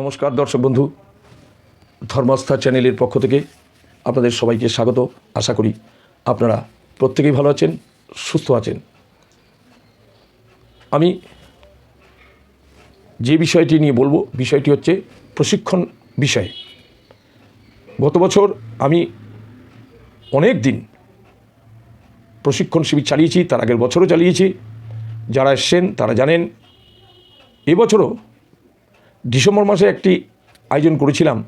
নমস্কার দর্শক বন্ধু, ধর্মাস্থা চ্যানেলের পক্ষ থেকে আপনাদের সবাইকে স্বাগত। আশা করি আপনারা প্রত্যেকেই ভালো আছেন, সুস্থ আছেন। আমি যে বিষয়টি নিয়ে বলব, বিষয়টি হচ্ছে প্রশিক্ষণ বিষয়। গত বছর আমি অনেক দিন প্রশিক্ষণ শিবির চালিয়েছি, তার আগের বছরও চালিয়েছি। যারা এসছেন তারা জানেন এবছরও ডিসেম্বর মাসে একটি আয়োজন করেছিলাম।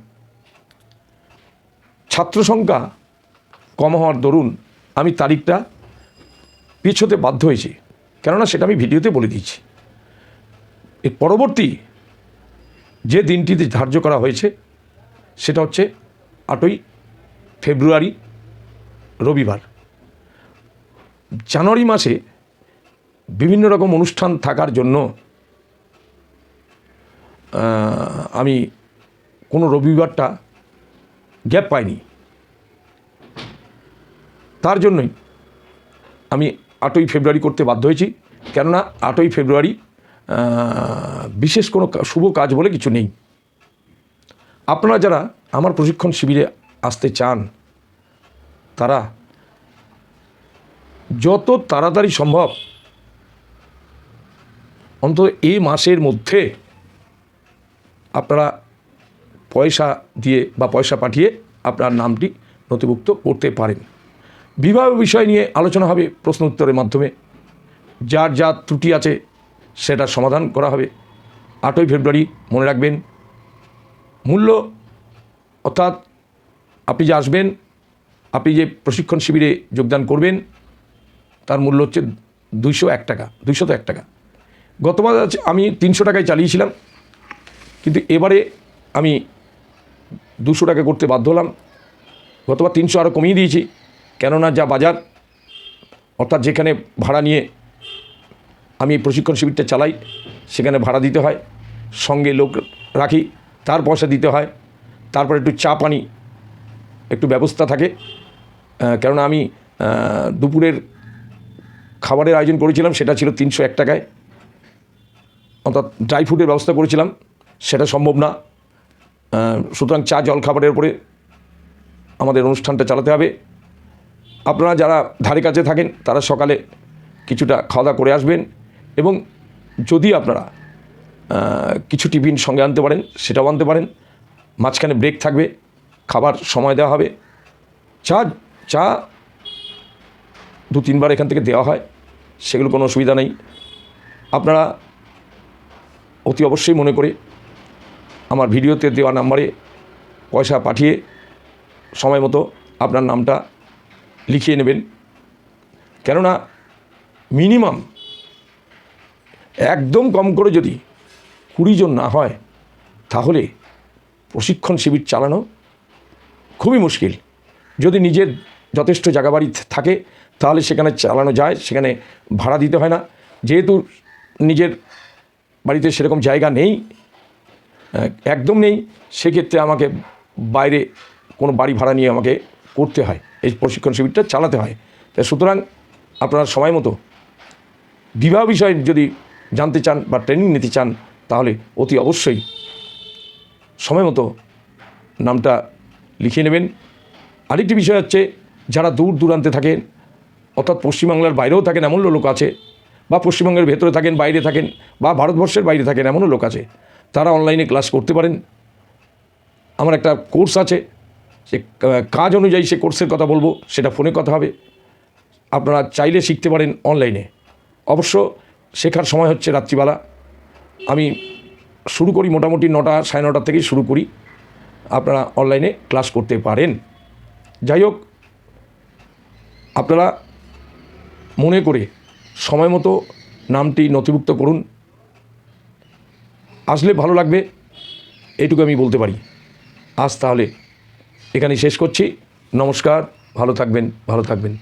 ছাত্র সংখ্যা কম হওয়ার দরুন আমি তারিখটা পিছোতে বাধ্য হয়েছি। কেননা সেটা আমি ভিডিওতে বলে দিয়েছি। এর পরবর্তী যে দিনটিতে ধার্য করা হয়েছে, সেটা হচ্ছে আটই ফেব্রুয়ারি, রবিবার। জানুয়ারি মাসে বিভিন্ন রকম অনুষ্ঠান থাকার জন্য আমি কোনো রবিবারটা গ্যাপ পাইনি। তার জন্যই আমি আটই ফেব্রুয়ারি করতে বাধ্য হয়েছি। কেননা আটই ফেব্রুয়ারি বিশেষ কোনো শুভ কাজ বলে কিছু নেই। আপনারা যারা আমার প্রশিক্ষণ শিবিরে আসতে চান, তারা যত তাড়াতাড়ি সম্ভব অন্তত এই মাসের মধ্যে আপনারা পয়সা দিয়ে বা পয়সা পাঠিয়ে আপনার নামটি নথিভুক্ত করতে পারেন। বিবাহ বিষয় নিয়ে আলোচনা হবে প্রশ্ন উত্তরের মাধ্যমে। যার যা ত্রুটি আছে সেটা সমাধান করা হবে। আটই ফেব্রুয়ারি মনে রাখবেন। মূল্য, অর্থাৎ আপনি যে আসবেন, আপনি যে প্রশিক্ষণ শিবিরে যোগদান করবেন, তার মূল্য হচ্ছে দুইশো এক টাকা, দুইশত এক টাকা। গতবার আমি তিনশো টাকায় চালিয়েছিলাম। এবারে আমি দুশো টাকা করতে বাধ্য হলাম। গতবার তিনশো আরও কমিয়ে দিয়েছি। কেননা যা বাজার, অর্থাৎ যেখানে ভাড়া নিয়ে আমি প্রশিক্ষণ শিবিরটা চালাই, সেখানে ভাড়া দিতে হয়, সঙ্গে লোক রাখি, তার পয়সা দিতে হয়, তারপর একটু চা পানি, একটু ব্যবস্থা থাকে। কেননা আমি দুপুরের খাবারের আয়োজন করেছিলাম, সেটা ছিল তিনশো এক টাকায়। অর্থাৎ ড্রাই ফ্রুটের ব্যবস্থা করেছিলাম। সেটা সম্ভব না। সুতরাং চা জল খাবারের উপরে আমাদের অনুষ্ঠানটা চালাতে হবে। আপনারা যারা ধারে কাছে থাকেন, তারা সকালে কিছুটা খাওয়া দাওয়া করে আসবেন এবং যদি আপনারা কিছু টিফিন সঙ্গে আনতে পারেন, সেটাও আনতে পারেন। মাঝখানে ব্রেক থাকবে, খাবার সময় দেওয়া হবে। চা চা দু তিনবার এখান থেকে দেওয়া হয়, সেগুলো কোনো অসুবিধা নেই। আপনারা অতি অবশ্যই মনে করে আমার ভিডিওতে দেওয়া নাম্বারে পয়সা পাঠিয়ে সময় মতো আপনার নামটা লিখিয়ে নেবেন। কেননা মিনিমাম একদম কম করে যদি কুড়ি জন না হয়, তাহলে প্রশিক্ষণ শিবির চালানো খুবই মুশকিল। যদি নিজের যথেষ্ট জায়গা বাড়ি থাকে, তাহলে সেখানে চালানো যায়, সেখানে ভাড়া দিতে হয় না। যেহেতু নিজের বাড়িতে সেরকম জায়গা নেই একদম নেই। সেক্ষেত্রে আমাকে বাইরে কোনো বাড়ি ভাড়া নিয়ে আমাকে করতে হয়। এই প্রশিক্ষণ শিবিরটা চালাতে হয়। তাই সুতরাং আপনারা সময় মতো বিবাহ বিষয়ে যদি জানতে চান বা ট্রেনিং নিতে চান, তাহলে অতি অবশ্যই সময় মতো নামটা লিখিয়ে নেবেন। আরেকটি বিষয় হচ্ছে, যারা দূর দূরান্তে থাকেন, অর্থাৎ পশ্চিমবাংলার বাইরেও থাকেন, এমনও লোক আছে, বা পশ্চিমবঙ্গের ভেতরে থাকেন, বাইরে থাকেন, বা ভারতবর্ষের বাইরে থাকেন, এমনও লোক আছে তারা অনলাইনে ক্লাস করতে পারেন। আমার একটা কোর্স আছে, সে কাজ অনুযায়ী সে কোর্সের কথা বলব, সেটা ফোনে কথা হবে। আপনারা চাইলে শিখতে পারেন অনলাইনে অবশ্য শেখার সময় হচ্ছে রাত্রিবেলা। আমি শুরু করি মোটামুটি নটা, সাড়ে নটা থেকেই শুরু করি। আপনারা অনলাইনে ক্লাস করতে পারেন। যাই হোক, আপনারা মনে করে সময় মতো নামটি নথিভুক্ত করুন। আসলে ভালো লাগবে, এটুকু আমি বলতে পারি। আজ তাহলে এখানে শেষ করছি। নমস্কার, ভালো থাকবেন ভালো থাকবেন।